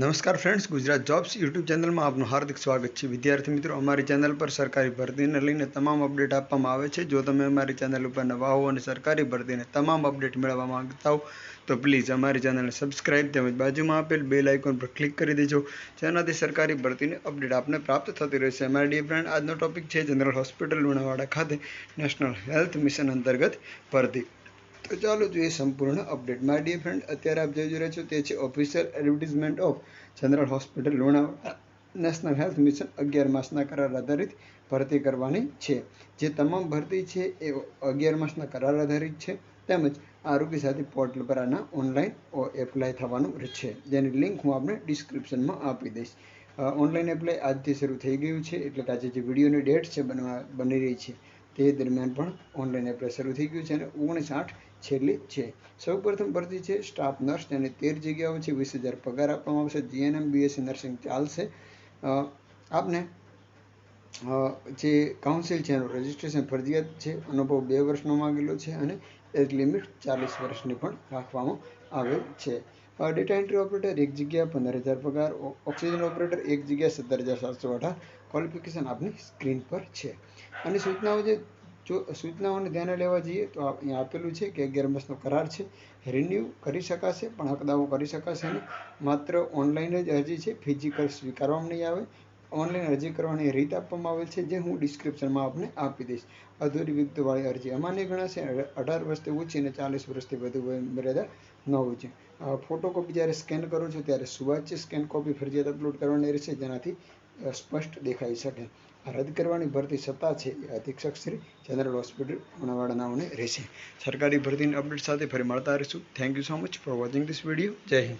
નમસ્કાર friends Gujarat jobs YouTube ચેનલમાં આપનું હાર્દિક સ્વાગત છે. વિદ્યાર્થી મિત્રો, અમારી ચેનલ પર સરકારી ભરતીને લઈને તમામ અપડેટ આપવામાં આવે છે. જો તમે અમારી ચેનલ ઉપર નવા હો અને સરકારી ભરતીને તમામ અપડેટ મેળવવા માંગતા હો, તો પ્લીઝ અમારી ચેનલને સબસ્ક્રાઇબ તેમજ બાજુમાં આપેલ બેલ આઇકોન પર ક્લિક કરી દેજો, જેનાથી સરકારી ભરતીની અપડેટ આપને પ્રાપ્ત થતી રહેશે. અમારી ડી ફ્રેન્ડ આજનો ટોપિક છે જનરલ હોસ્પિટલ લુણાવાડા ખાતે નેશનલ હેલ્થ મિશન અંતર્ગત ભરતી. તો ચાલો જોઈએ સંપૂર્ણ અપડેટ. માય ડિયર ફ્રેન્ડ, અત્યારે આપ જોઈ રહ્યા છો તે છે official advertisement of general hospital Lunawada national health mission અગિયાર માસના કરાર આધારિત ભરતી કરવાની છે. જે તમામ ભરતી છે એ અગિયાર માસના કરાર આધારિત છે. તેમજ આરોગ્ય સાથી પોર્ટલ પર આના ઓનલાઈન એપ્લાય થવાનું છે જેની લિંક હું આપને ડિસ્ક્રિપ્શનમાં આપી દઈશ. ઓનલાઈન એપ્લાય આજથી શરૂ થઈ ગયું છે, એટલે કે આજે જે વિડીયોની ડેટ છે બનવા, બની રહી છે તે દરમિયાન પણ ઓનલાઈન એપ્લાય શરૂ થઈ ગયું છે અને ઓગણીસ આઠ છેલ્લી છે. સૌપ્રથમ ભરતી છે. સ્ટાફ નર્સ તેની તેર જગ્યાઓ છે. વીસ હજાર પગાર આપવામાં આવશે. જીએનએમ, બીએસસી નર્સિંગ ચાલશે. આપને જે કાઉન્સિલ છે એનું રજિસ્ટ્રેશન ફરજિયાત છે. અનુભવ બે વર્ષનો માંગેલો છે અને એજ લિમિટ ચાલીસ વર્ષની પણ રાખવામાં આવેલ છે. ડેટા એન્ટ્રી ઓપરેટર એક જગ્યા, પંદર હજાર પગાર. ઓક્સિજન ઓપરેટર એક જગ્યા, સત્તર હજાર સાતસો અઢાર. ક્વોલિફિકેશન આપની સ્ક્રીન પર છે. અને સૂચનાઓ જે જો સૂચનાઓને ધ્યાને લેવા જઈએ તો અહીંયા આપેલું છે કે અગિયાર કરાર છે. રિન્યૂ કરી શકાશે, પણ હકદાવો કરી શકાશે નહીં. માત્ર ઓનલાઈન જ અરજી છે ફિઝિકલ સ્વીકારવામાં નહીં આવે. ઓનલાઈન અરજી કરવાની રીત આપવામાં આવેલ છે, જે હું ડિસ્ક્રિપ્શનમાં આપને આપી દઈશ. અધૂરી વિગતવાળી અરજી અમાન્ય ગણાશે, અઢાર વર્ષથી ઓછી અને ચાલીસ વર્ષથી વધુ મર્યાદા ન છે ફોટોકોપી જ્યારે સ્કેન કરો છો, ત્યારે સુવાચ્ય સ્કેન કોપી ફરજિયાત અપલોડ કરવાની રહેશે, જેનાથી સ્પષ્ટ દેખાઈ શકે. રદ કરવાની ભરતી સત્તા છે એ અધિક્ષક શ્રી જનરલ હોસ્પિટલ લુણાવાડાનાઓને રહેશે. સરકારી ભરતીની અપડેટ સાથે ફરી મળતા રહીશું. Thank you so much for watching this video Jai Hind.